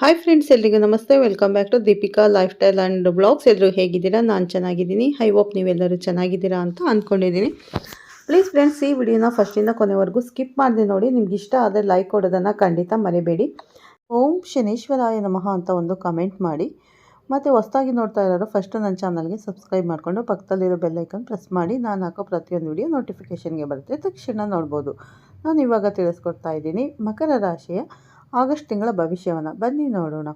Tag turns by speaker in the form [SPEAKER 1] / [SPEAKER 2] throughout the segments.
[SPEAKER 1] Hi friends ಎಲ್ರಿಗೂ ನಮಸ್ತೆ. Welcome back to Deepika lifestyle and blogs ಎಲ್ಲರೂ ಹೇಗಿದ್ದೀರಾ? ನಾನು ಚೆನ್ನಾಗಿದ್ದೀನಿ. ಐ ಹೋಪ್ ನೀವೆಲ್ಲರೂ ಚೆನ್ನಾಗಿದ್ದೀರಾ ಅಂತ ಅಂದ್ಕೊಂಡಿದ್ದೀನಿ ಪ್ಲೀಸ್ ಫ್ರೆಂಡ್ಸ್ ಈ ವಿಡಿಯೋನ ಫಸ್ಟಿಂದ ಕೊನೆವರೆಗೂ ಸ್ಕಿಪ್ ಮಾಡಿದೆ ನೋಡಿ. ನಿಮ್ಗೆ ಇಷ್ಟ ಆದರೆ ಲೈಕ್ ಕೊಡೋದನ್ನು ಖಂಡಿತ ಮರಿಬೇಡಿ. ಓಂ ಶನೇಶ್ವರಾಯ ನಮಃ ಅಂತ ಒಂದು ಕಮೆಂಟ್ ಮಾಡಿ. ಮತ್ತು ಹೊಸದಾಗಿ ನೋಡ್ತಾ ಇರೋರು ಫಸ್ಟು ನನ್ನ ಚಾನಲ್ಗೆ ಸಬ್ಸ್ಕ್ರೈಬ್ ಮಾಡಿಕೊಂಡು ಪಕ್ಕದಲ್ಲಿರೋ ಬೆಲ್ಲೈಕನ್ ಪ್ರೆಸ್ ಮಾಡಿ. ನಾನು ಹಾಕೋ ಪ್ರತಿಯೊಂದು ವಿಡಿಯೋ ನೋಟಿಫಿಕೇಷನ್ಗೆ ಬರುತ್ತೆ. ತಕ್ಷಣ ನೋಡ್ಬೋದು. ನಾನು ಇವಾಗ ತಿಳಿಸ್ಕೊಡ್ತಾ ಇದ್ದೀನಿ. ಮಕರ ರಾಶಿಯ ಆಗಸ್ಟ್ ತಿಂಗಳ ಭವಿಷ್ಯವನ್ನು. ಬನ್ನಿ ನೋಡೋಣ.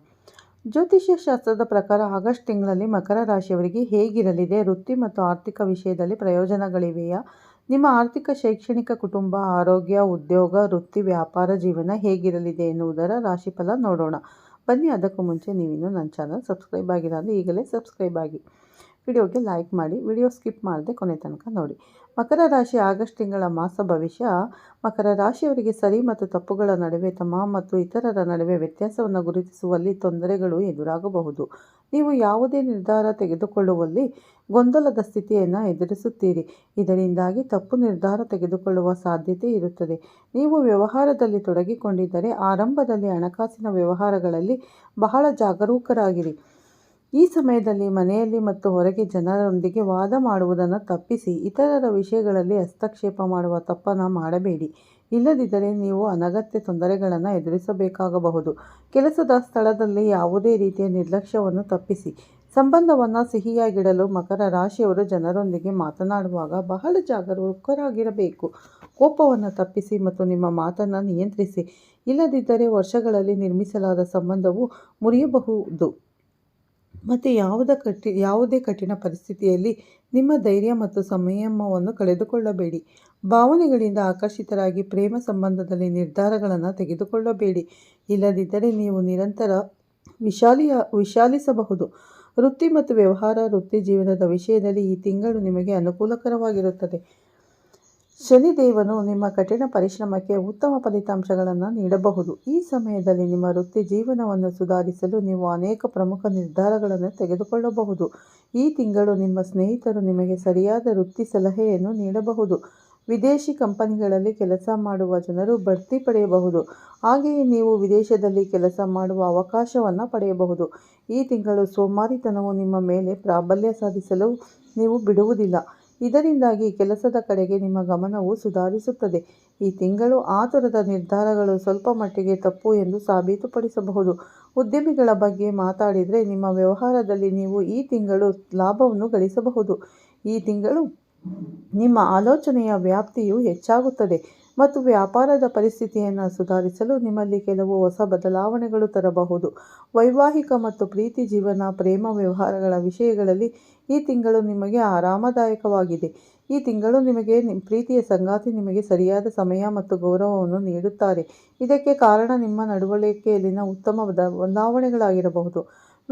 [SPEAKER 1] ಜ್ಯೋತಿಷ್ಯ ಶಾಸ್ತ್ರದ ಪ್ರಕಾರ ಆಗಸ್ಟ್ ತಿಂಗಳಲ್ಲಿ ಮಕರ ರಾಶಿಯವರಿಗೆ ಹೇಗಿರಲಿದೆ? ವೃತ್ತಿ ಮತ್ತು ಆರ್ಥಿಕ ವಿಷಯದಲ್ಲಿ ಪ್ರಯೋಜನಗಳಿವೆಯಾ? ನಿಮ್ಮ ಆರ್ಥಿಕ, ಶೈಕ್ಷಣಿಕ, ಕುಟುಂಬ, ಆರೋಗ್ಯ, ಉದ್ಯೋಗ, ವೃತ್ತಿ, ವ್ಯಾಪಾರ ಜೀವನ ಹೇಗಿರಲಿದೆ ಎನ್ನುವುದರ ರಾಶಿಫಲ ನೋಡೋಣ. ಬನ್ನಿ ಅದಕ್ಕೂ ಮುಂಚೆ ನೀವಿನ್ನೂ ನನ್ನ ಚಾನಲ್ ಸಬ್ಸ್ಕ್ರೈಬ್ ಆಗಿಲ್ಲ ಈಗಲೇ ಸಬ್ಸ್ಕ್ರೈಬ್ ಆಗಿ. ವಿಡಿಯೋಗೆ ಲೈಕ್ ಮಾಡಿ, ವಿಡಿಯೋ ಸ್ಕಿಪ್ ಮಾಡದೆ ಕೊನೆ ತನಕ ನೋಡಿ. ಮಕರ ರಾಶಿ ಆಗಸ್ಟ್ ತಿಂಗಳ ಮಾಸ ಭವಿಷ್ಯ. ಮಕರ ರಾಶಿಯವರಿಗೆ ಸರಿ ಮತ್ತು ತಪ್ಪುಗಳ ನಡುವೆ, ತಮ್ಮ ಮತ್ತು ಇತರರ ನಡುವೆ ವ್ಯತ್ಯಾಸವನ್ನು ಗುರುತಿಸುವಲ್ಲಿ ತೊಂದರೆಗಳು ಎದುರಾಗಬಹುದು. ನೀವು ಯಾವುದೇ ನಿರ್ಧಾರ ತೆಗೆದುಕೊಳ್ಳುವಲ್ಲಿ ಗೊಂದಲದ ಸ್ಥಿತಿಯನ್ನು ಎದುರಿಸುತ್ತೀರಿ. ಇದರಿಂದಾಗಿ ತಪ್ಪು ನಿರ್ಧಾರ ತೆಗೆದುಕೊಳ್ಳುವ ಸಾಧ್ಯತೆ ಇರುತ್ತದೆ. ನೀವು ವ್ಯವಹಾರದಲ್ಲಿ ತೊಡಗಿಕೊಂಡಿದ್ದರೆ, ಆರಂಭದಲ್ಲಿ ಹಣಕಾಸಿನ ವ್ಯವಹಾರಗಳಲ್ಲಿ ಬಹಳ ಜಾಗರೂಕರಾಗಿರಿ. ಈ ಸಮಯದಲ್ಲಿ ಮನೆಯಲ್ಲಿ ಮತ್ತು ಹೊರಗೆ ಜನರೊಂದಿಗೆ ವಾದ ಮಾಡುವುದನ್ನು ತಪ್ಪಿಸಿ ಇತರರ ವಿಷಯಗಳಲ್ಲಿ ಹಸ್ತಕ್ಷೇಪ ಮಾಡುವ ತಪ್ಪನ್ನು ಮಾಡಬೇಡಿ. ಇಲ್ಲದಿದ್ದರೆ ನೀವು ಅನಗತ್ಯ ತೊಂದರೆಗಳನ್ನು ಎದುರಿಸಬೇಕಾಗಬಹುದು. ಕೆಲಸದ ಸ್ಥಳದಲ್ಲಿ ಯಾವುದೇ ರೀತಿಯ ನಿರ್ಲಕ್ಷ್ಯವನ್ನು ತಪ್ಪಿಸಿ. ಸಂಬಂಧವನ್ನು ಸಿಹಿಯಾಗಿಡಲು ಮಕರ ರಾಶಿಯವರು ಜನರೊಂದಿಗೆ ಮಾತನಾಡುವಾಗ ಬಹಳ ಜಾಗರೂಕರಾಗಿರಬೇಕು. ಕೋಪವನ್ನು ತಪ್ಪಿಸಿ ಮತ್ತು ನಿಮ್ಮ ಮಾತನ್ನು ನಿಯಂತ್ರಿಸಿ. ಇಲ್ಲದಿದ್ದರೆ ವರ್ಷಗಳಲ್ಲಿ ನಿರ್ಮಿಸಲಾದ ಸಂಬಂಧವು ಮುರಿಯಬಹುದು. ಮತ್ತು ಯಾವುದ ಕಠಿ, ಯಾವುದೇ ಕಠಿಣ ಪರಿಸ್ಥಿತಿಯಲ್ಲಿ ನಿಮ್ಮ ಧೈರ್ಯ ಮತ್ತು ಸಂಯಮವನ್ನು ಕಳೆದುಕೊಳ್ಳಬೇಡಿ. ಭಾವನೆಗಳಿಂದ ಆಕರ್ಷಿತರಾಗಿ ಪ್ರೇಮ ಸಂಬಂಧದಲ್ಲಿ ನಿರ್ಧಾರಗಳನ್ನು ತೆಗೆದುಕೊಳ್ಳಬೇಡಿ. ಇಲ್ಲದಿದ್ದರೆ ನೀವು ನಿರಂತರ ವಿಶಾಲಿಯ, ವಿಶಾಲಿಸಬಹುದು. ವೃತ್ತಿ ಮತ್ತು ವ್ಯವಹಾರ, ವೃತ್ತಿ ಜೀವನದ ವಿಷಯದಲ್ಲಿ ಈ ತಿಂಗಳು ನಿಮಗೆ ಅನುಕೂಲಕರವಾಗಿರುತ್ತದೆ. ಶನಿದೇವನು ನಿಮ್ಮ ಕಠಿಣ ಪರಿಶ್ರಮಕ್ಕೆ ಉತ್ತಮ ಫಲಿತಾಂಶಗಳನ್ನು ನೀಡಬಹುದು. ಈ ಸಮಯದಲ್ಲಿ ನಿಮ್ಮ ವೃತ್ತಿ ಜೀವನವನ್ನು ಸುಧಾರಿಸಲು ನೀವು ಅನೇಕ ಪ್ರಮುಖ ನಿರ್ಧಾರಗಳನ್ನು ತೆಗೆದುಕೊಳ್ಳಬಹುದು. ಈ ತಿಂಗಳು ನಿಮ್ಮ ಸ್ನೇಹಿತರು ನಿಮಗೆ ಸರಿಯಾದ ವೃತ್ತಿ ಸಲಹೆಯನ್ನು ನೀಡಬಹುದು. ವಿದೇಶಿ ಕಂಪನಿಗಳಲ್ಲಿ ಕೆಲಸ ಮಾಡುವ ಜನರು ಬಡ್ತಿ ಪಡೆಯಬಹುದು. ಹಾಗೆಯೇ ನೀವು ವಿದೇಶದಲ್ಲಿ ಕೆಲಸ ಮಾಡುವ ಅವಕಾಶವನ್ನು ಪಡೆಯಬಹುದು. ಈ ತಿಂಗಳು ಸೋಮಾರಿತನವು ನಿಮ್ಮ ಮೇಲೆ ಪ್ರಾಬಲ್ಯ ಸಾಧಿಸಲು ನೀವು ಬಿಡುವುದಿಲ್ಲ. ಇದರಿಂದಾಗಿ ಕೆಲಸದ ಕಡೆಗೆ ನಿಮ್ಮ ಗಮನವು ಸುಧಾರಿಸುತ್ತದೆ. ಈ ತಿಂಗಳು ಆತುರದ ನಿರ್ಧಾರಗಳು ಸ್ವಲ್ಪ ಮಟ್ಟಿಗೆ ತಪ್ಪು ಎಂದು ಸಾಬೀತುಪಡಿಸಬಹುದು. ಉದ್ಯಮಿಗಳ ಬಗ್ಗೆ ಮಾತಾಡಿದರೆ ನಿಮ್ಮ ವ್ಯವಹಾರದಲ್ಲಿ ನೀವು ಈ ತಿಂಗಳು ಲಾಭವನ್ನು ಗಳಿಸಬಹುದು. ಈ ತಿಂಗಳು ನಿಮ್ಮ ಆಲೋಚನೆಯ ವ್ಯಾಪ್ತಿಯು ಹೆಚ್ಚಾಗುತ್ತದೆ. ಮತ್ತು ವ್ಯಾಪಾರದ ಪರಿಸ್ಥಿತಿಯನ್ನು ಸುಧಾರಿಸಲು ನಿಮ್ಮಲ್ಲಿ ಕೆಲವು ಹೊಸ ಬದಲಾವಣೆಗಳು ತರಬಹುದು. ವೈವಾಹಿಕ ಮತ್ತು ಪ್ರೀತಿ ಜೀವನ, ಪ್ರೇಮ ವ್ಯವಹಾರಗಳ ವಿಷಯಗಳಲ್ಲಿ ಈ ತಿಂಗಳು ನಿಮಗೆ ಆರಾಮದಾಯಕವಾಗಿದೆ. ಈ ತಿಂಗಳು ನಿಮಗೆ ಪ್ರೀತಿಯ ಸಂಗಾತಿ ನಿಮಗೆ ಸರಿಯಾದ ಸಮಯ ಮತ್ತು ಗೌರವವನ್ನು ನೀಡುತ್ತಾರೆ. ಇದಕ್ಕೆ ಕಾರಣ ನಿಮ್ಮ ನಡವಳಿಕೆಯಲ್ಲಿನ ಉತ್ತಮ ಬದಲಾವಣೆಗಳಾಗಿರಬಹುದು.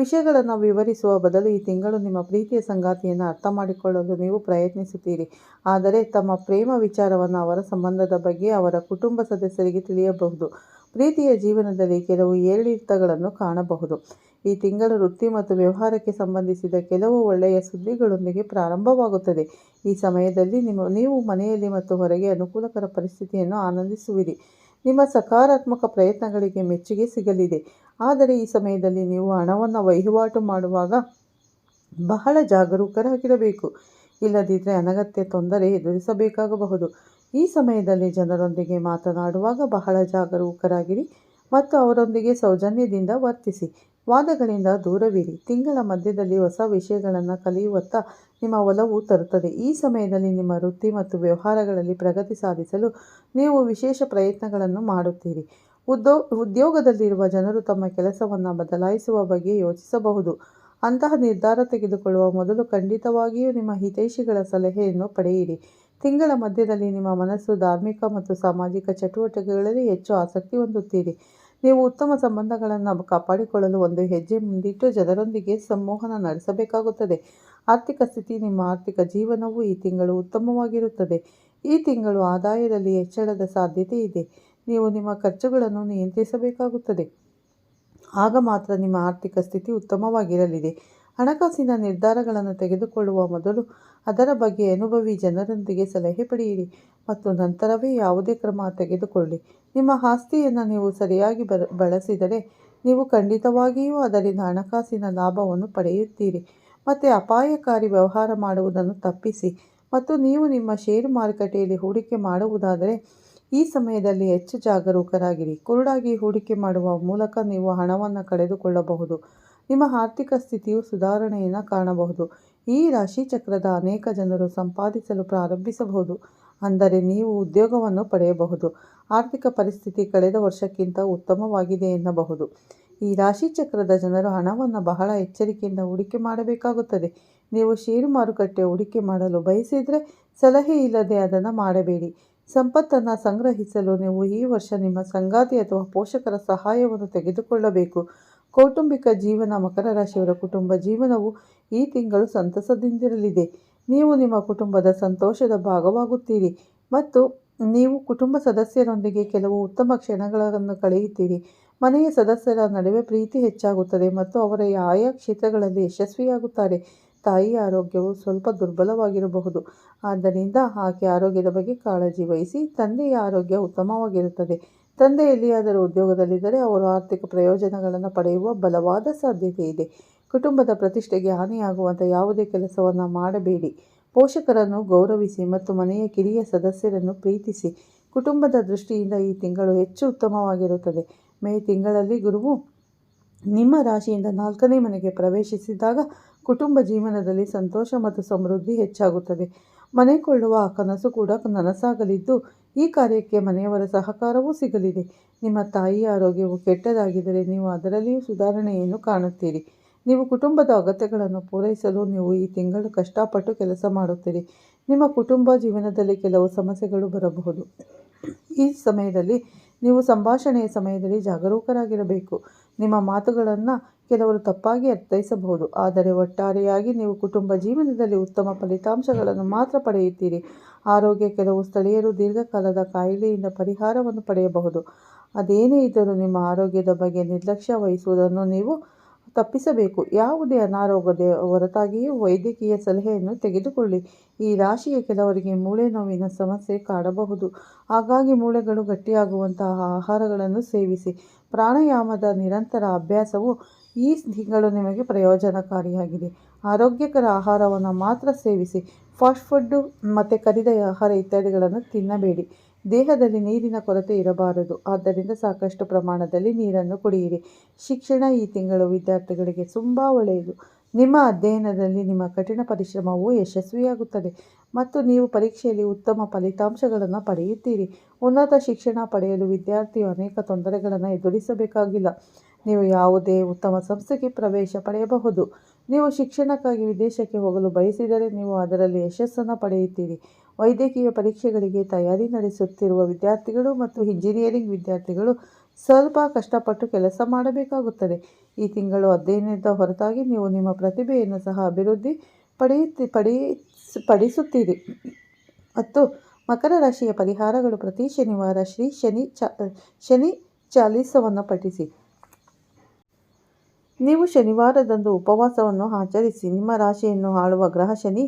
[SPEAKER 1] ವಿಷಯಗಳನ್ನು ವಿವರಿಸುವ ಬದಲು ಈ ತಿಂಗಳು ನಿಮ್ಮ ಪ್ರೀತಿಯ ಸಂಗಾತಿಯನ್ನು ಅರ್ಥ ಮಾಡಿಕೊಳ್ಳಲು ನೀವು ಪ್ರಯತ್ನಿಸುತ್ತೀರಿ. ಆದರೆ ತಮ್ಮ ಪ್ರೇಮ ವಿಚಾರವನ್ನು ಅವರ ಸಂಬಂಧದ ಬಗ್ಗೆ ಅವರ ಕುಟುಂಬ ಸದಸ್ಯರಿಗೆ ತಿಳಿಯಬಹುದು. ಪ್ರೀತಿಯ ಜೀವನದಲ್ಲಿ ಕೆಲವು ಏರಿಳಿತಗಳನ್ನು ಕಾಣಬಹುದು. ಈ ತಿಂಗಳ ವೃತ್ತಿ ಮತ್ತು ವ್ಯವಹಾರಕ್ಕೆ ಸಂಬಂಧಿಸಿದ ಕೆಲವು ಒಳ್ಳೆಯ ಸುದ್ದಿಗಳೊಂದಿಗೆ ಪ್ರಾರಂಭವಾಗುತ್ತದೆ. ಈ ಸಮಯದಲ್ಲಿ ನಿಮ್ಮ, ನೀವು ಮನೆಯಲ್ಲಿ ಮತ್ತು ಹೊರಗೆ ಅನುಕೂಲಕರ ಪರಿಸ್ಥಿತಿಯನ್ನು ಆನಂದಿಸುವಿರಿ. ನಿಮ್ಮ ಸಕಾರಾತ್ಮಕ ಪ್ರಯತ್ನಗಳಿಗೆ ಮೆಚ್ಚುಗೆ ಸಿಗಲಿದೆ. ಆದರೆ ಈ ಸಮಯದಲ್ಲಿ ನೀವು ಹಣವನ್ನು ವಹಿವಾಟು ಮಾಡುವಾಗ ಬಹಳ ಜಾಗರೂಕರಾಗಿರಬೇಕು. ಇಲ್ಲದಿದ್ದರೆ ಅನಗತ್ಯ ತೊಂದರೆ ಎದುರಿಸಬೇಕಾಗಬಹುದು. ಈ ಸಮಯದಲ್ಲಿ ಜನರೊಂದಿಗೆ ಮಾತನಾಡುವಾಗ ಬಹಳ ಜಾಗರೂಕರಾಗಿರಿ ಮತ್ತು ಅವರೊಂದಿಗೆ ಸೌಜನ್ಯದಿಂದ ವರ್ತಿಸಿ. ವಾದಗಳಿಂದ ದೂರವಿರಿ. ತಿಂಗಳ ಮಧ್ಯದಲ್ಲಿ ಹೊಸ ವಿಷಯಗಳನ್ನು ಕಲಿಯುವತ್ತ ನಿಮ್ಮ ಒಲವು ತರುತ್ತದೆ. ಈ ಸಮಯದಲ್ಲಿ ನಿಮ್ಮ ವೃತ್ತಿ ಮತ್ತು ವ್ಯವಹಾರಗಳಲ್ಲಿ ಪ್ರಗತಿ ಸಾಧಿಸಲು ನೀವು ವಿಶೇಷ ಪ್ರಯತ್ನಗಳನ್ನು ಮಾಡುತ್ತೀರಿ. ಉದ್ಯೋ ಉದ್ಯೋಗದಲ್ಲಿರುವ ಜನರು ತಮ್ಮ ಕೆಲಸವನ್ನು ಬದಲಾಯಿಸುವ ಬಗ್ಗೆ ಯೋಚಿಸಬಹುದು. ಅಂತಹ ನಿರ್ಧಾರ ತೆಗೆದುಕೊಳ್ಳುವ ಮೊದಲು ಖಂಡಿತವಾಗಿಯೂ ನಿಮ್ಮ ಹಿತೈಷಿಗಳ ಸಲಹೆಯನ್ನು ಪಡೆಯಿರಿ. ತಿಂಗಳ ಮಧ್ಯದಲ್ಲಿ ನಿಮ್ಮ ಮನಸ್ಸು ಧಾರ್ಮಿಕ ಮತ್ತು ಸಾಮಾಜಿಕ ಚಟುವಟಿಕೆಗಳಲ್ಲಿ ಹೆಚ್ಚು ಆಸಕ್ತಿ ಹೊಂದುತ್ತೀರಿ. ನೀವು ಉತ್ತಮ ಸಂಬಂಧಗಳನ್ನು ಕಾಪಾಡಿಕೊಳ್ಳಲು ಒಂದು ಹೆಜ್ಜೆ ಮುಂದಿಟ್ಟು ಜನರೊಂದಿಗೆ ಸಂವಹನ ನಡೆಸಬೇಕಾಗುತ್ತದೆ. ಆರ್ಥಿಕ ಸ್ಥಿತಿ, ನಿಮ್ಮ ಆರ್ಥಿಕ ಜೀವನವು ಈ ತಿಂಗಳು ಉತ್ತಮವಾಗಿರುತ್ತದೆ. ಈ ತಿಂಗಳು ಆದಾಯದಲ್ಲಿ ಹೆಚ್ಚಳದ ಸಾಧ್ಯತೆ ಇದೆ. ನೀವು ನಿಮ್ಮ ಖರ್ಚುಗಳನ್ನು ನಿಯಂತ್ರಿಸಬೇಕಾಗುತ್ತದೆ. ಆಗ ಮಾತ್ರ ನಿಮ್ಮ ಆರ್ಥಿಕ ಸ್ಥಿತಿ ಉತ್ತಮವಾಗಿರಲಿದೆ. ಹಣಕಾಸಿನ ನಿರ್ಧಾರಗಳನ್ನು ತೆಗೆದುಕೊಳ್ಳುವ ಮೊದಲು ಅದರ ಬಗ್ಗೆ ಅನುಭವಿ ಜನರೊಂದಿಗೆ ಸಲಹೆ ಪಡೆಯಿರಿ ಮತ್ತು ನಂತರವೇ ಯಾವುದೇ ಕ್ರಮ ತೆಗೆದುಕೊಳ್ಳಿ. ನಿಮ್ಮ ಆಸ್ತಿಯನ್ನು ನೀವು ಸರಿಯಾಗಿ ಬಳಸಿದರೆ ನೀವು ಖಂಡಿತವಾಗಿಯೂ ಅದರಿಂದ ಹಣಕಾಸಿನ ಲಾಭವನ್ನು ಪಡೆಯುತ್ತೀರಿ. ಮತ್ತು ಅಪಾಯಕಾರಿ ವ್ಯವಹಾರ ಮಾಡುವುದನ್ನು ತಪ್ಪಿಸಿ ಮತ್ತು ನೀವು ನಿಮ್ಮ ಷೇರು ಮಾರುಕಟ್ಟೆಯಲ್ಲಿ ಹೂಡಿಕೆ ಮಾಡುವುದಾದರೆ ಈ ಸಮಯದಲ್ಲಿ ಹೆಚ್ಚು ಜಾಗರೂಕರಾಗಿರಿ. ಕುರುಡಾಗಿ ಹೂಡಿಕೆ ಮಾಡುವ ಮೂಲಕ ನೀವು ಹಣವನ್ನು ಕಳೆದುಕೊಳ್ಳಬಹುದು. ನಿಮ್ಮ ಆರ್ಥಿಕ ಸ್ಥಿತಿಯು ಸುಧಾರಣೆಯನ್ನು ಕಾಣಬಹುದು. ಈ ರಾಶಿ ಚಕ್ರದ ಅನೇಕ ಜನರು ಸಂಪಾದಿಸಲು ಪ್ರಾರಂಭಿಸಬಹುದು. ಅಂದರೆ ನೀವು ಉದ್ಯೋಗವನ್ನು ಪಡೆಯಬಹುದು. ಆರ್ಥಿಕ ಪರಿಸ್ಥಿತಿ ಕಳೆದ ವರ್ಷಕ್ಕಿಂತ ಉತ್ತಮವಾಗಿದೆ ಎನ್ನಬಹುದು. ಈ ರಾಶಿ ಚಕ್ರದ ಜನರು ಹಣವನ್ನು ಬಹಳ ಎಚ್ಚರಿಕೆಯಿಂದ ಹೂಡಿಕೆ ಮಾಡಬೇಕಾಗುತ್ತದೆ. ನೀವು ಷೇರು ಮಾರುಕಟ್ಟೆ ಹೂಡಿಕೆ ಮಾಡಲು ಬಯಸಿದರೆ ಸಲಹೆ ಇಲ್ಲದೆ ಅದನ್ನು ಮಾಡಬೇಡಿ. ಸಂಪತ್ತನ್ನು ಸಂಗ್ರಹಿಸಲು ನೀವು ಈ ವರ್ಷ ನಿಮ್ಮ ಸಂಗಾತಿ ಅಥವಾ ಪೋಷಕರ ಸಹಾಯವನ್ನು ತೆಗೆದುಕೊಳ್ಳಬೇಕು. ಕೌಟುಂಬಿಕ ಜೀವನ ಮಕರ ರಾಶಿಯವರ ಕುಟುಂಬ ಜೀವನವು ಈ ತಿಂಗಳು ಸಂತಸದಿಂದಿರಲಿದೆ. ನೀವು ನಿಮ್ಮ ಕುಟುಂಬದ ಸಂತೋಷದ ಭಾಗವಾಗುತ್ತೀರಿ ಮತ್ತು ನೀವು ಕುಟುಂಬ ಸದಸ್ಯರೊಂದಿಗೆ ಕೆಲವು ಉತ್ತಮ ಕ್ಷಣಗಳನ್ನು ಕಳೆಯುತ್ತೀರಿ. ಮನೆಯ ಸದಸ್ಯರ ನಡುವೆ ಪ್ರೀತಿ ಹೆಚ್ಚಾಗುತ್ತದೆ ಮತ್ತು ಅವರ ಆಯಾ ಕ್ಷೇತ್ರಗಳಲ್ಲಿ ಯಶಸ್ವಿಯಾಗುತ್ತಾರೆ. ತಾಯಿಯ ಆರೋಗ್ಯವು ಸ್ವಲ್ಪ ದುರ್ಬಲವಾಗಿರಬಹುದು. ಆದ್ದರಿಂದ ಆಕೆ ಆರೋಗ್ಯದ ಬಗ್ಗೆ ಕಾಳಜಿ ವಹಿಸಿ ತಂದೆಯ ಆರೋಗ್ಯ ಉತ್ತಮವಾಗಿರುತ್ತದೆ. ತಂದೆ ಎಲ್ಲಿಯಾದರೂ ಉದ್ಯೋಗದಲ್ಲಿದ್ದರೆ ಅವರು ಆರ್ಥಿಕ ಪ್ರಯೋಜನಗಳನ್ನು ಪಡೆಯುವ ಬಲವಾದ ಸಾಧ್ಯತೆ ಇದೆ. ಕುಟುಂಬದ ಪ್ರತಿಷ್ಠೆಗೆ ಹಾನಿಯಾಗುವಂಥ ಯಾವುದೇ ಕೆಲಸವನ್ನು ಮಾಡಬೇಡಿ. ಪೋಷಕರನ್ನು ಗೌರವಿಸಿ ಮತ್ತು ಮನೆಯ ಕಿರಿಯ ಸದಸ್ಯರನ್ನು ಪ್ರೀತಿಸಿ. ಕುಟುಂಬದ ದೃಷ್ಟಿಯಿಂದ ಈ ತಿಂಗಳು ಹೆಚ್ಚು ಉತ್ತಮವಾಗಿರುತ್ತದೆ. ಮೇ ತಿಂಗಳಲ್ಲಿ ಗುರುವು ನಿಮ್ಮ ರಾಶಿಯಿಂದ ನಾಲ್ಕನೇ ಮನೆಗೆ ಪ್ರವೇಶಿಸಿದಾಗ ಕುಟುಂಬ ಜೀವನದಲ್ಲಿ ಸಂತೋಷ ಮತ್ತು ಸಮೃದ್ಧಿ ಹೆಚ್ಚಾಗುತ್ತದೆ. ಮನೆ ಕೊಳ್ಳುವ ಕನಸು ಕೂಡ ನನಸಾಗಲಿದ್ದು, ಈ ಕಾರ್ಯಕ್ಕೆ ಮನೆಯವರ ಸಹಕಾರವೂ ಸಿಗಲಿದೆ. ನಿಮ್ಮ ತಾಯಿಯ ಆರೋಗ್ಯವು ಕೆಟ್ಟದಾಗಿದ್ದರೆ ನೀವು ಅದರಲ್ಲಿಯೂ ಸುಧಾರಣೆಯನ್ನು ಕಾಣುತ್ತೀರಿ. ನೀವು ಕುಟುಂಬದ ಅಗತ್ಯಗಳನ್ನು ಪೂರೈಸಲು ನೀವು ಈ ತಿಂಗಳು ಕಷ್ಟಪಟ್ಟು ಕೆಲಸ ಮಾಡುತ್ತೀರಿ. ನಿಮ್ಮ ಕುಟುಂಬ ಜೀವನದಲ್ಲಿ ಕೆಲವು ಸಮಸ್ಯೆಗಳು ಬರಬಹುದು. ಈ ಸಮಯದಲ್ಲಿ ನೀವು ಸಂಭಾಷಣೆಯ ಸಮಯದಲ್ಲಿ ಜಾಗರೂಕರಾಗಿರಬೇಕು. ನಿಮ್ಮ ಮಾತುಗಳನ್ನು ಕೆಲವರು ತಪ್ಪಾಗಿ ಅರ್ಥೈಸಬಹುದು. ಆದರೆ ಒಟ್ಟಾರೆಯಾಗಿ ನೀವು ಕುಟುಂಬ ಜೀವನದಲ್ಲಿ ಉತ್ತಮ ಫಲಿತಾಂಶಗಳನ್ನು ಮಾತ್ರ ಪಡೆಯುತ್ತೀರಿ. ಆರೋಗ್ಯ ಕೆಲವು ಸ್ಥಳೀಯರು ದೀರ್ಘಕಾಲದ ಕಾಯಿಲೆಯಿಂದ ಪರಿಹಾರವನ್ನು ಪಡೆಯಬಹುದು. ಅದೇನೇ ಇದ್ದರೂ ನಿಮ್ಮ ಆರೋಗ್ಯದ ಬಗ್ಗೆ ನಿರ್ಲಕ್ಷ್ಯ ವಹಿಸುವುದನ್ನು ನೀವು ತಪ್ಪಿಸಬೇಕು. ಯಾವುದೇ ಅನಾರೋಗ್ಯದ ಹೊರತಾಗಿಯೂ ವೈದ್ಯಕೀಯ ಸಲಹೆಯನ್ನು ತೆಗೆದುಕೊಳ್ಳಿ. ಈ ರಾಶಿಯ ಕೆಲವರಿಗೆ ಮೂಳೆ ನೋವಿನ ಸಮಸ್ಯೆ ಕಾಡಬಹುದು. ಹಾಗಾಗಿ ಮೂಳೆಗಳು ಗಟ್ಟಿಯಾಗುವಂತಹ ಆಹಾರಗಳನ್ನು ಸೇವಿಸಿ. ಪ್ರಾಣಾಯಾಮದ ನಿರಂತರ ಅಭ್ಯಾಸವು ಈ ತಿಂಗಳು ನಿಮಗೆ ಪ್ರಯೋಜನಕಾರಿಯಾಗಿದೆ. ಆರೋಗ್ಯಕರ ಆಹಾರವನ್ನು ಮಾತ್ರ ಸೇವಿಸಿ. ಫಾಸ್ಟ್ ಫುಡ್ಡು ಮತ್ತು ಕರಿದ ಆಹಾರ ಇತ್ಯಾದಿಗಳನ್ನು ತಿನ್ನಬೇಡಿ. ದೇಹದಲ್ಲಿ ನೀರಿನ ಕೊರತೆ ಇರಬಾರದು. ಆದ್ದರಿಂದ ಸಾಕಷ್ಟು ಪ್ರಮಾಣದಲ್ಲಿ ನೀರನ್ನು ಕುಡಿಯಿರಿ. ಶಿಕ್ಷಣ ಈ ತಿಂಗಳು ವಿದ್ಯಾರ್ಥಿಗಳಿಗೆ ತುಂಬ ಒಳ್ಳೆಯದು. ನಿಮ್ಮ ಅಧ್ಯಯನದಲ್ಲಿ ನಿಮ್ಮ ಕಠಿಣ ಪರಿಶ್ರಮವು ಯಶಸ್ವಿಯಾಗುತ್ತದೆ ಮತ್ತು ನೀವು ಪರೀಕ್ಷೆಯಲ್ಲಿ ಉತ್ತಮ ಫಲಿತಾಂಶಗಳನ್ನು ಪಡೆಯುತ್ತೀರಿ. ಉನ್ನತ ಶಿಕ್ಷಣ ಪಡೆಯಲು ವಿದ್ಯಾರ್ಥಿಯು ಅನೇಕ ತೊಂದರೆಗಳನ್ನು ಎದುರಿಸಬೇಕಾಗಿಲ್ಲ. ನೀವು ಯಾವುದೇ ಉತ್ತಮ ಸಂಸ್ಥೆಗೆ ಪ್ರವೇಶ ಪಡೆಯಬಹುದು. ನೀವು ಶಿಕ್ಷಣಕ್ಕಾಗಿ ವಿದೇಶಕ್ಕೆ ಹೋಗಲು ಬಯಸಿದರೆ ನೀವು ಅದರಲ್ಲಿ ಯಶಸ್ಸನ್ನು ಪಡೆಯುತ್ತೀರಿ. ವೈದ್ಯಕೀಯ ಪರೀಕ್ಷೆಗಳಿಗೆ ತಯಾರಿ ನಡೆಸುತ್ತಿರುವ ವಿದ್ಯಾರ್ಥಿಗಳು ಮತ್ತು ಇಂಜಿನಿಯರಿಂಗ್ ವಿದ್ಯಾರ್ಥಿಗಳು ಸ್ವಲ್ಪ ಕಷ್ಟಪಟ್ಟು ಕೆಲಸ ಮಾಡಬೇಕಾಗುತ್ತದೆ. ಈ ತಿಂಗಳು ಅಧ್ಯಯನದ ಹೊರತಾಗಿ ನೀವು ನಿಮ್ಮ ಪ್ರತಿಭೆಯನ್ನು ಸಹ ಅಭಿವೃದ್ಧಿ ಪಡೆಯುತ್ತಿ ಪಡೆಯಿಸ್ ಪಡಿಸುತ್ತೀರಿ. ಮತ್ತು ಮಕರ ರಾಶಿಯ ಪರಿಹಾರಗಳು ಪ್ರತಿ ಶನಿವಾರ ಶ್ರೀ ಶನಿ ಚ, ಶನಿ ಚಾಲೀಸವನ್ನು ಪಠಿಸಿ. ನೀವು ಶನಿವಾರದಂದು ಉಪವಾಸವನ್ನು ಆಚರಿಸಿ. ನಿಮ್ಮ ರಾಶಿಯನ್ನು ಆಳುವ ಗ್ರಹ ಶನಿ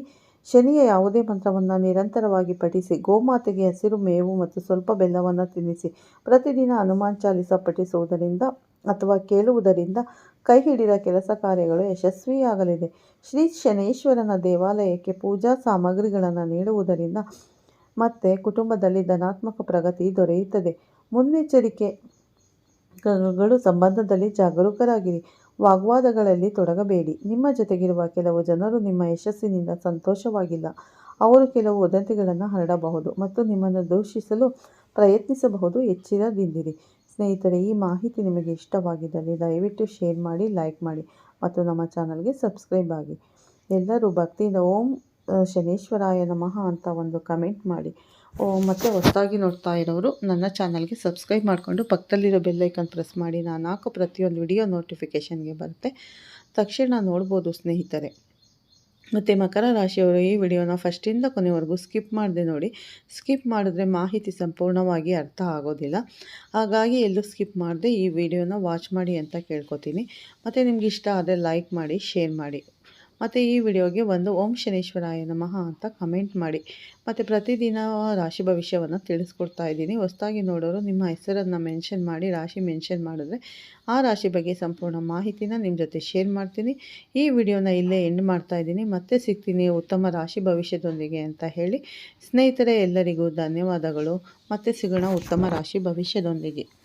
[SPEAKER 1] ಶನಿಯ ಯಾವುದೇ ಮಂತ್ರವನ್ನು ನಿರಂತರವಾಗಿ ಪಠಿಸಿ, ಗೋಮಾತೆಗೆ ಹಸಿರು ಮೇವು ಮತ್ತು ಸ್ವಲ್ಪ ಬೆಲ್ಲವನ್ನು ತಿನ್ನಿಸಿ, ಪ್ರತಿದಿನ ಹನುಮಾನ್ ಚಾಲಿಸ ಪಠಿಸುವುದರಿಂದ ಅಥವಾ ಕೇಳುವುದರಿಂದ ಕೈ ಹಿಡಿದ ಕೆಲಸ ಕಾರ್ಯಗಳು ಯಶಸ್ವಿಯಾಗಲಿದೆ. ಶ್ರೀ ಶನೇಶ್ವರನ ದೇವಾಲಯಕ್ಕೆ ಪೂಜಾ ಸಾಮಗ್ರಿಗಳನ್ನು ನೀಡುವುದರಿಂದ ಮತ್ತೆ ಕುಟುಂಬದಲ್ಲಿ ಧನಾತ್ಮಕ ಪ್ರಗತಿ ದೊರೆಯುತ್ತದೆ. ಮುನ್ನೆಚ್ಚರಿಕೆಗಳು ಸಂಬಂಧದಲ್ಲಿ ಜಾಗರೂಕರಾಗಿರಿ. ವಾಗ್ವಾದಗಳಲ್ಲಿ ತೊಡಗಬೇಡಿ. ನಿಮ್ಮ ಜೊತೆಗಿರುವ ಕೆಲವು ಜನರು ನಿಮ್ಮ ಯಶಸ್ಸಿನಿಂದ ಸಂತೋಷವಾಗಿಲ್ಲ. ಅವರು ಕೆಲವು ವದಂತಿಗಳನ್ನು ಹರಡಬಹುದು ಮತ್ತು ನಿಮ್ಮನ್ನು ದೂಷಿಸಲು ಪ್ರಯತ್ನಿಸಬಹುದು. ಎಚ್ಚರದಿಂದಿರಿ. ಸ್ನೇಹಿತರೆ, ಈ ಮಾಹಿತಿ ನಿಮಗೆ ಇಷ್ಟವಾಗಿದ್ದಲ್ಲಿ ದಯವಿಟ್ಟು ಶೇರ್ ಮಾಡಿ, ಲೈಕ್ ಮಾಡಿ ಮತ್ತು ನಮ್ಮ ಚಾನಲ್ಗೆ ಸಬ್ಸ್ಕ್ರೈಬ್ ಆಗಿ. ಎಲ್ಲರೂ ಭಕ್ತಿಯಿಂದ ಓಂ ಶನೇಶ್ವರಾಯ ನಮಃ ಅಂತ ಒಂದು ಕಮೆಂಟ್ ಮಾಡಿ. ಮತ್ತು ಹೊಸದಾಗಿ ನೋಡ್ತಾ ಇರೋರು, ನನ್ನ ಚಾನಲ್ಗೆ ಸಬ್ಸ್ಕ್ರೈಬ್ ಮಾಡಿಕೊಂಡು ಪಕ್ಕದಲ್ಲಿರೋ ಬೆಲ್ಲೈಕನ್ ಪ್ರೆಸ್ ಮಾಡಿ. ನಾನು ಹಾಕೋ ಪ್ರತಿಯೊಂದು ವಿಡಿಯೋ ನೋಟಿಫಿಕೇಷನ್ಗೆ ಬರುತ್ತೆ. ತಕ್ಷಣ ನೋಡ್ಬೋದು ಸ್ನೇಹಿತರೆ. ಮತ್ತು ಮಕರ ರಾಶಿಯವರು ಈ ವಿಡಿಯೋನ ಫಸ್ಟಿಂದ ಕೊನೆವರೆಗೂ ಸ್ಕಿಪ್ ಮಾಡಿದೆ ನೋಡಿ. ಸ್ಕಿಪ್ ಮಾಡಿದ್ರೆ ಮಾಹಿತಿ ಸಂಪೂರ್ಣವಾಗಿ ಅರ್ಥ ಆಗೋದಿಲ್ಲ. ಹಾಗಾಗಿ ಎಲ್ಲೂ ಸ್ಕಿಪ್ ಮಾಡಿದೆ ಈ ವಿಡಿಯೋನ ವಾಚ್ ಮಾಡಿ ಅಂತ ಕೇಳ್ಕೊತೀನಿ. ಮತ್ತು ನಿಮ್ಗೆ ಇಷ್ಟ ಆದರೆ ಲೈಕ್ ಮಾಡಿ ಶೇರ್ ಮಾಡಿ. ಮತ್ತು ಈ ವಿಡಿಯೋಗೆ ಒಂದು ಓಂ ಶನೇಶ್ವರಾಯ ನಮಃ ಅಂತ ಕಮೆಂಟ್ ಮಾಡಿ. ಮತ್ತು ಪ್ರತಿದಿನ ರಾಶಿ ಭವಿಷ್ಯವನ್ನು ತಿಳಿಸ್ಕೊಡ್ತಾ ಇದ್ದೀನಿ. ಹೊಸದಾಗಿ ನೋಡೋರು ನಿಮ್ಮ ಹೆಸರನ್ನು ಮೆನ್ಷನ್ ಮಾಡಿ, ರಾಶಿ ಮೆನ್ಷನ್ ಮಾಡಿದ್ರೆ ಆ ರಾಶಿ ಬಗ್ಗೆ ಸಂಪೂರ್ಣ ಮಾಹಿತಿನ ನಿಮ್ಮ ಜೊತೆ ಶೇರ್ ಮಾಡ್ತೀನಿ. ಈ ವಿಡಿಯೋನ ಇಲ್ಲೇ ಎಂಡ್ ಮಾಡ್ತಾ ಇದ್ದೀನಿ. ಮತ್ತೆ ಸಿಗ್ತೀನಿ ಉತ್ತಮ ರಾಶಿ ಭವಿಷ್ಯದೊಂದಿಗೆ ಅಂತ ಹೇಳಿ. ಸ್ನೇಹಿತರೆ, ಎಲ್ಲರಿಗೂ ಧನ್ಯವಾದಗಳು. ಮತ್ತೆ ಸಿಗೋಣ ಉತ್ತಮ ರಾಶಿ ಭವಿಷ್ಯದೊಂದಿಗೆ.